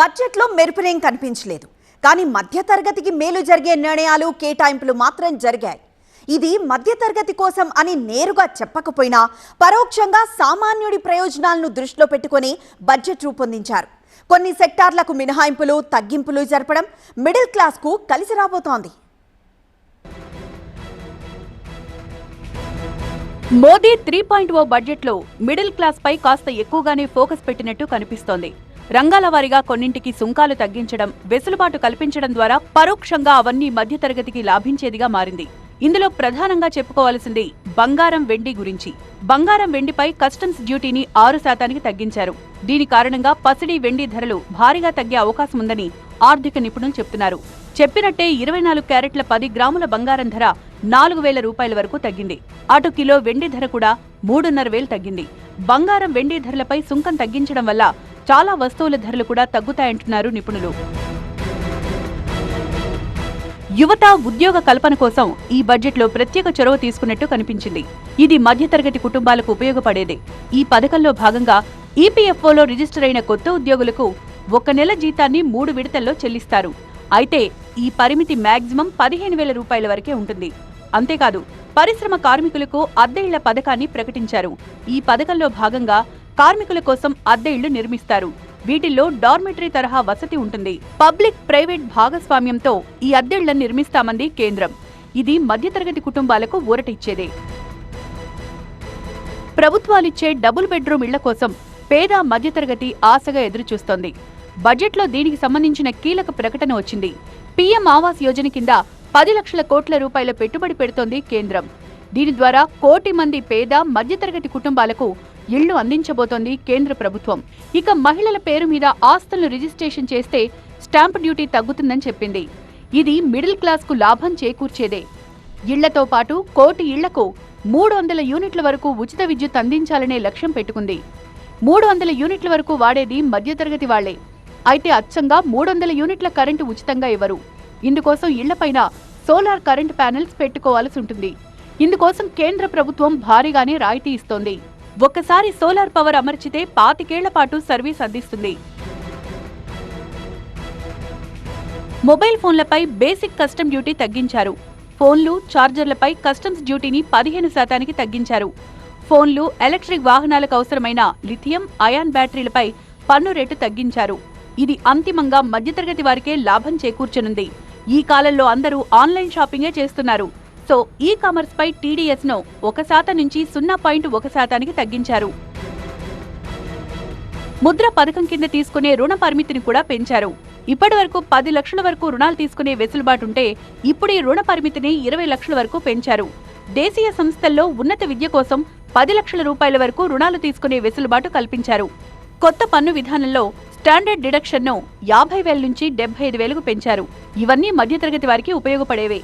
బడ్జెట్లో మెరుపునేం కనిపించలేదు. కానీ మధ్యతరగతికి మేలు జరిగే నిర్ణయాలు కేటాయింపులు మాత్రం జరిగాయి. ఇది మధ్యతరగతి కోసం అని నేరుగా చెప్పకపోయినా పరోక్షంగా సామాన్యుడి ప్రయోజనాలను దృష్టిలో పెట్టుకొని బడ్జెట్ రూపొందించారు. కొన్ని సెక్టార్లకు మినహాయింపులు తగ్గింపులు జరపడం మిడిల్ క్లాస్కు కలిసి రాబోతోంది. మోదీ త్రీ పాయింట్ ఓ బడ్జెట్లో మిడిల్ క్లాస్పై కాస్త ఎక్కువగానే ఫోకస్ పెట్టినట్టు కనిపిస్తోంది. రంగాల వారీగా కొన్నింటికి సుంకాలు తగ్గించడం వెసులుబాటు కల్పించడం ద్వారా పరోక్షంగా అవన్నీ మధ్యతరగతికి లాభించేదిగా మారింది. ఇందులో ప్రధానంగా చెప్పుకోవాల్సింది బంగారం వెండి గురించి. బంగారం వెండిపై కస్టమ్స్ డ్యూటీని ఆరు శాతానికి తగ్గించారు. దీని కారణంగా పసిడి వెండి ధరలు భారీగా తగ్గే అవకాశం ఉందని ఆర్థిక నిపుణులు చెప్తున్నారు. చెప్పినట్టే ఇరవై నాలుగు క్యారెట్ల పది గ్రాముల బంగారం ధర నాలుగు వేల రూపాయల వరకు తగ్గింది. అటు కిలో వెండి ధర కూడా మూడున్నర వేలు తగ్గింది. బంగారం వెండి ధరలపై సుంకం తగ్గించడం వల్ల చాలా వస్తువుల ధరలు కూడా తగ్గుతాయంటున్నారు నిపుణులు. యువత ఉద్యోగ కల్పన కోసం ఈ బడ్జెట్లో ప్రత్యేక చొరవ తీసుకున్నట్టు కనిపించింది. ఇది మధ్యతరగతి కుటుంబాలకు ఉపయోగపడేదే. ఈ పథకంలో భాగంగా ఈపీఎఫ్ఓలో రిజిస్టర్ అయిన కొత్త ఉద్యోగులకు ఒక నెల జీతాన్ని మూడు విడతల్లో చెల్లిస్తారు. అయితే ఈ పరిమితి మాక్సిమం పదిహేను వేల రూపాయల వరకే ఉంటుంది. అంతేకాదు పరిశ్రమ కార్మికులకు అద్దె ఇళ్ళ పథకాన్ని ప్రకటించారు. ఈ పథకంలో భాగంగా కార్మికుల కోసం అద్దె ఇళ్ళు నిర్మిస్తారు. వీటిల్లో డార్మెటరీ తరహా వసతి ఉంటుంది. పబ్లిక్ ప్రైవేట్ భాగస్వామ్యంతో ఈ అద్దెళ్ళను నిర్మిస్తామంది కేంద్రం. ఇది మధ్యతరగతి కుటుంబాలకు ఊరటిచ్చేదే. ప్రభుత్వాలిచ్చే డబుల్ బెడ్రూమ్ ఇళ్ళ కోసం పేద మధ్యతరగతి ఆశగా ఎదురుచూస్తోంది. బడ్జెట్లో దీనికి సంబంధించిన కీలక ప్రకటన వచ్చింది. పీఎం ఆవాస్ యోజన కింద పది లక్షల కోట్ల రూపాయల పెట్టుబడి పెడుతోంది కేంద్రం. దీని ద్వారా కోటి మంది పేద మధ్యతరగతి కుటుంబాలకు ఇళ్ళు అందించబోతోంది కేంద్ర ప్రభుత్వం. ఇక మహిళల పేరు మీద ఆస్తులను రిజిస్ట్రేషన్ చేస్తే స్టాంప్ డ్యూటీ తగ్గుతుందని చెప్పింది. ఇది మిడిల్ క్లాస్కు లాభం చేకూర్చేదే. ఇళ్ళతో పాటు కోటి ఇళ్ళకు మూడు వందల యూనిట్ల వరకు ఉచిత విద్యుత్ అందించాలనే లక్ష్యం పెట్టుకుంది. మూడు వందల యూనిట్ల వరకు వాడేది మధ్యతరగతి వాళ్ళే. అయితే అచ్చంగా మూడు వందల యూనిట్ల కరెంటు ఉచితంగా ఇవ్వరు. ఇందుకోసం ఇళ్ళపైన సోలార్ కరెంట్ ప్యానెల్స్ పెట్టుకోవాల్సి ఉంటుంది. ఇందుకోసం కేంద్ర ప్రభుత్వం భారీగానే రాయితీ ఇస్తోంది. ఒక్కసారి సోలార్ పవర్ అమర్చితే పాతికేళ్ళ పాటు సర్వీస్ అందిస్తుంది. మొబైల్ ఫోన్లపై బేసిక్ కస్టమ్ డ్యూటీ తగ్గించారు. ఫోన్లు ఛార్జర్లపై కస్టమ్స్ డ్యూటీని పదిహేను శాతానికి తగ్గించారు. ఫోన్లు ఎలక్ట్రిక్ వాహనాలకు అవసరమైన లిథియం అయాన్ బ్యాటరీలపై పన్ను రేటు తగ్గించారు. ఇది అంతిమంగా మధ్యతరగతి వారికే లాభం చేకూర్చనుంది. ఈ కాలంలో అందరూ ఆన్లైన్ షాపింగే చేస్తున్నారు. సో ఈ కామర్స్ పై టీడీఎస్ను ఒక శాతం నుంచి సున్నా పాయింట్ ఒక శాతానికి తగ్గించారు. ముద్ర పథకం కింద తీసుకునే రుణ పరిమితిని కూడా పెంచారు. ఇప్పటి వరకు పది లక్షల వరకు రుణాలు తీసుకునే వెసులుబాటుంటే ఇప్పుడు ఈ రుణ పరిమితిని ఇరవై లక్షల వరకు పెంచారు. దేశీయ సంస్థల్లో ఉన్నత విద్య కోసం పది లక్షల రూపాయల వరకు రుణాలు తీసుకునే వెసులుబాటు కల్పించారు. కొత్త పన్ను విధానంలో స్టాండర్డ్ డిడక్షన్ను యాభై వేల నుంచి డెబ్బై ఐదు వేలకు పెంచారు. ఇవన్నీ మధ్యతరగతి వారికి ఉపయోగపడేవే.